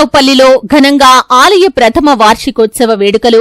అనంతరావుపల్లిలో ఘనంగా ఆలయ ప్రథమ వార్షికోత్సవ వేడుకలు.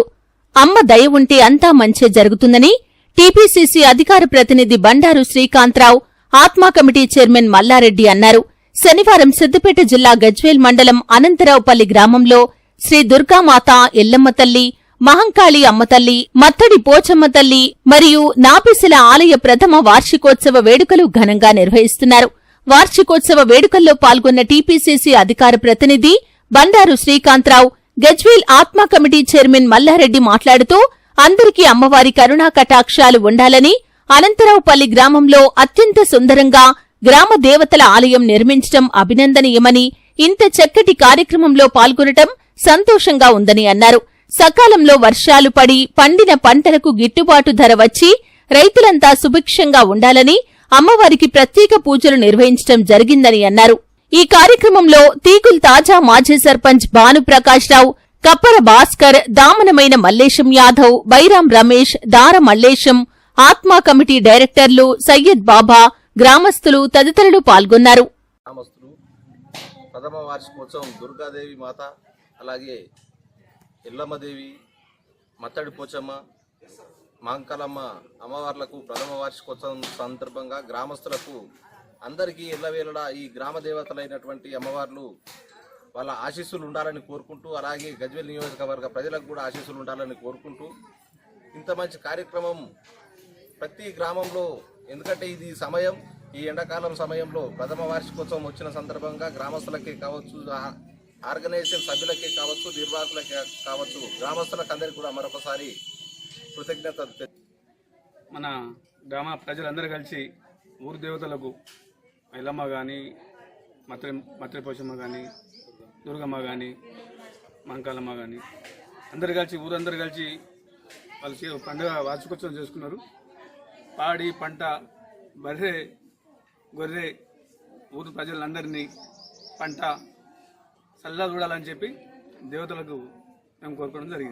అమ్మ దయ ఉంటే అంతా మంచే జరుగుతుందని టీపీసీసీ అధికార ప్రతినిధి బండారు శ్రీకాంతరావు ఆత్మా కమిటీ చైర్మన్ మల్లారెడ్డి అన్నారు. శనివారం సిద్దిపేట జిల్లా గజ్వేల్ మండలం అనంతరావుపల్లి గ్రామంలో శ్రీ దుర్గామాత ఎల్లమ్మ తల్లి మహంకాళి అమ్మతల్లి మత్తడి పోచమ్మ తల్లి మరియు నాపిసిల ఆలయ ప్రథమ వార్షికోత్సవ వేడుకలు ఘనంగా నిర్వహిస్తున్నారు. వార్షికోత్సవ వేడుకల్లో పాల్గొన్న టీపీసీసీ అధికార ప్రతినిధి బండారు శ్రీకాంతరావు గజ్వేల్ ఆత్మా కమిటీ చైర్మన్ మల్లారెడ్డి మాట్లాడుతూ అందరికీ అమ్మవారి కరుణా కటాక్షాలు ఉండాలని అనంతరావుపల్లి గ్రామంలో అత్యంత సుందరంగా గ్రామ దేవతల ఆలయం నిర్మించడం అభినందనీయమని ఇంత చక్కటి కార్యక్రమంలో పాల్గొనటం సంతోషంగా ఉందని అన్నారు. సకాలంలో వర్షాలు పడి పండిన పంటలకు గిట్టుబాటు ధర వచ్చి రైతులంతా సుభిక్షంగా ఉండాలని అమ్మవారికి ప్రత్యేక పూజలు నిర్వహించడం జరిగిందని అన్నారు. ఈ కార్యక్రమంలో తీగుల్ తాజా మాజీ సర్పంచ్ భానుప్రకాష్ రావు కప్పర భాస్కర్ దామనమైన మల్లేశం యాదవ్ బైరాం రమేష్ దార మల్లేశం ఆత్మా కమిటీ డైరెక్టర్లు సయ్యద్ బాబా గ్రామస్తులు తదితరులు పాల్గొన్నారు. గ్రామస్తులు ప్రథమ వార్షికోత్సవం దుర్గాదేవి మాత అలాగే ఎల్లమ్మదేవి మత్తడి పోచమ్మ మాంకలమ్మ అమ్మవార్లకు ప్రథమ వార్షికోత్సవం సందర్భంగా గ్రామస్తులకు అందరికీ ఎల్లవేళలా ఈ గ్రామ దేవతలైనటువంటి అమ్మవార్లు వాళ్ళ ఆశీస్సులు ఉండాలని కోరుకుంటూ అలాగే గజ్వేల్ నియోజకవర్గ ప్రజలకు కూడా ఆశీస్సులు ఉండాలని కోరుకుంటూ ఇంత మంచి కార్యక్రమం ప్రతి గ్రామంలో ఎందుకంటే ఇది సమయం ఈ ఎండాకాలం సమయంలో ప్రథమ వార్షికోత్సవం వచ్చిన సందర్భంగా గ్రామస్తులకే కావచ్చు ఆర్గనైజేషన్ సభ్యులకే కావచ్చు నిర్వాహకులకే కావచ్చు గ్రామస్తులకు అందరికీ కూడా మరొకసారి కృతజ్ఞత మన గ్రామ ప్రజలందరూ కలిసి ఊరు దేవతలకు ఎల్లమ్మ కానీ మత్రి మత్రి పోషమ్మ కానీ దుర్గమ్మ కానీ మంకాలమ్మ కానీ అందరు కలిసి ఊరందరు కలిసి వాళ్ళు పండుగ వార్షికోత్సవం చేసుకున్నారు. పాడి పంట బర్రె గొర్రె ఊరు ప్రజలందరినీ పంట చల్లగా చూడాలని చెప్పి దేవతలకు మేము కోరుకోవడం జరిగింది.